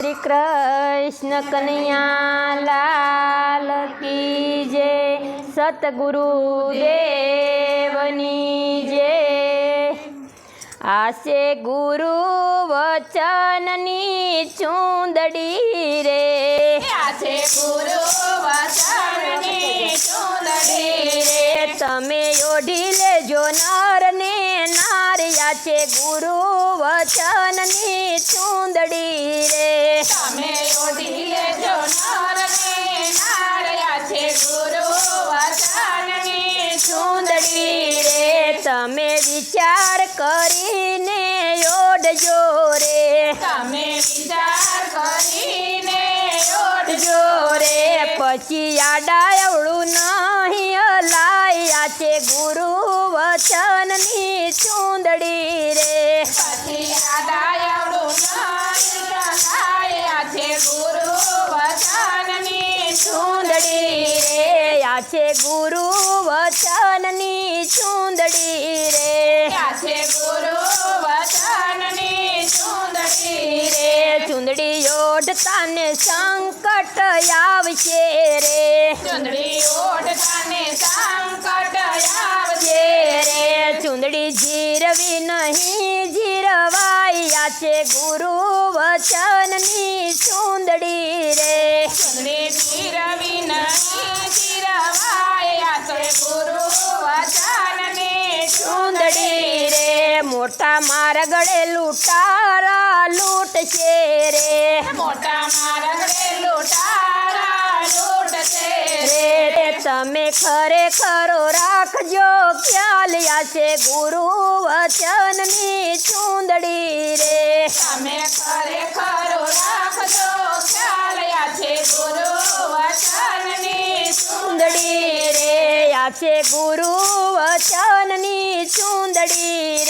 શ્રી કૃષ્ણ કનૈયાલાલ કી જે સતગુરુ દેવની જે આશે ગુરુ વચનની ચૂંદડી રે. આશે ગુરુ વચનની ચૂંદડી રે. તમે ઓઢી લેજો નારને ને નાર્યા છે ગુરુ વચનની ચૂંદડી રે તમે ઓઢી લેજો નરને નાર્યા છે ગુરુ વચનની ચૂંદડી રે તમે વિચાર કરીને ઓઢજો રે તમે વિચાર કરીને ઓઢજો ઓઢજો રે પછી આડાયવળું નહીં હલાયા છે ગુરુ વચનની ચૂંદડી ચૂંદડી રે આ છે ગુરુ વચનની ચૂંદડી રે. છે ગુરુ વચનની ચૂંદડી રે. ચૂંદડી ઓઢતા ને સંકટ આવશે રે. ચૂંદડી ઓઢતાને સંકટ આવશે રે. ચૂંદડી જીરવી નહીં જીરવાયા છે ગુરુ વચનની ચૂંદડી રે. મોટા મારા ગળે લૂંટારા લૂંટશે રે. મોટા મારગડે લૂંટારા લૂંટશે રે. તમે ખરેખરો રાખજો ખ્યાલ યા છે ગુરુ વચનની ચૂંદડી રે. તમે ખરેખર રાખજો ખ્યાલ આ છે ગુરુ વચનની ચૂંદડી રે. આ છે ગુરુ વચનની ચૂંદડી રે.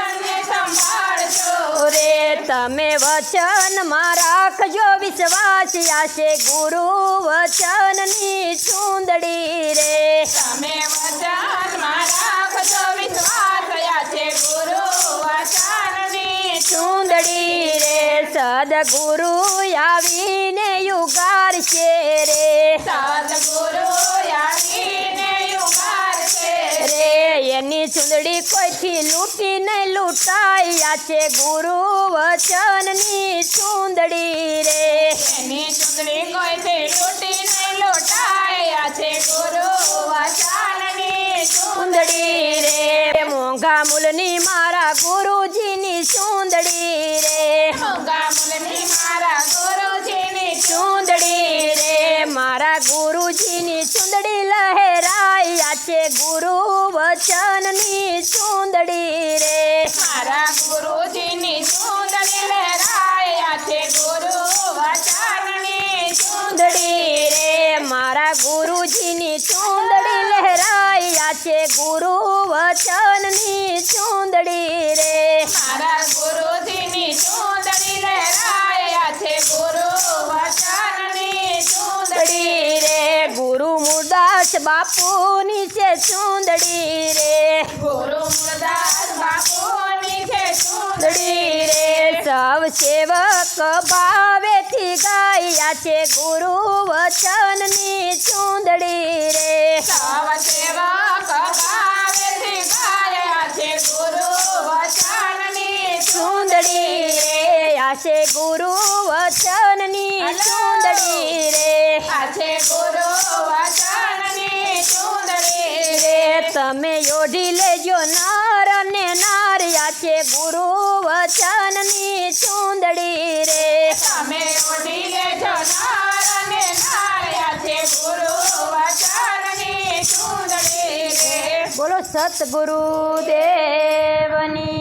તમે વચનમાં રાખજો વિશ્વાસ આશે ગુરુ વચનની ચૂંદડી રે. તમે વચનમાં રાખજો વિશ્વાસ આશે છે ગુરુ વચનની ચૂંદડી રે. સદગુરુ આવીને યુગારશે રે સદગુરુ રે એની ચૂંદડી કોઈથી લૂંટી નહીં લૂંટાયા છે ગુરુ વચનની ચૂંદડી રે એની ચૂંદડી કોઈથી લૂંટી નહીં લૂંટાયા છે ગુરુ વચનની ચૂંદડી રે મોંઘા મૂલની મારા ગુરુજીની ચૂંદડી રે મોંઘા મૂલની મારા ગુરુજીની ચૂંદડી રે મારા ગુરુજીની ચૂંદડી લહેરાયા છે ગુરુ વચનની ચૂંદડી રે. મારા ગુરુજીની ચૂંદડી લહેરાયા છે ગુરુ વચનની ચૂંદડી રે. મારા ગુરુજીની ચૂંદડી લહેરાયા છે ગુરુ વચનની ચૂંદડી રે. મારા ગુરુજીની ચૂંદડી લહેરાયા મુરદાસ બાપુની છે ચૂંદડી રે ગુરુ મુરદાસ બાપુની છે ચૂંદડી ચૂંદડી રે સૌ સેવક ભાવેથી ગાયા છે ગુરુ વચનની ચૂંદડી રે સવ સેવક ભાવેથી ગાયા છે ગુરુ વચનની ચૂંદડી રે આશે ગુરુ વચનની ચૂંદડી રે છે ગુરુ વચનની ચૂંદડી રે તમે ઓઢી લેજો નર અને નાર્યા છે ગુરુ વચનની ચૂંદડી રે. તમે ઓઢી લેજો નાર અને નારિયા છે ગુરુ વચનની ચૂંદડી રે. બોલો સતગુરુ દેવની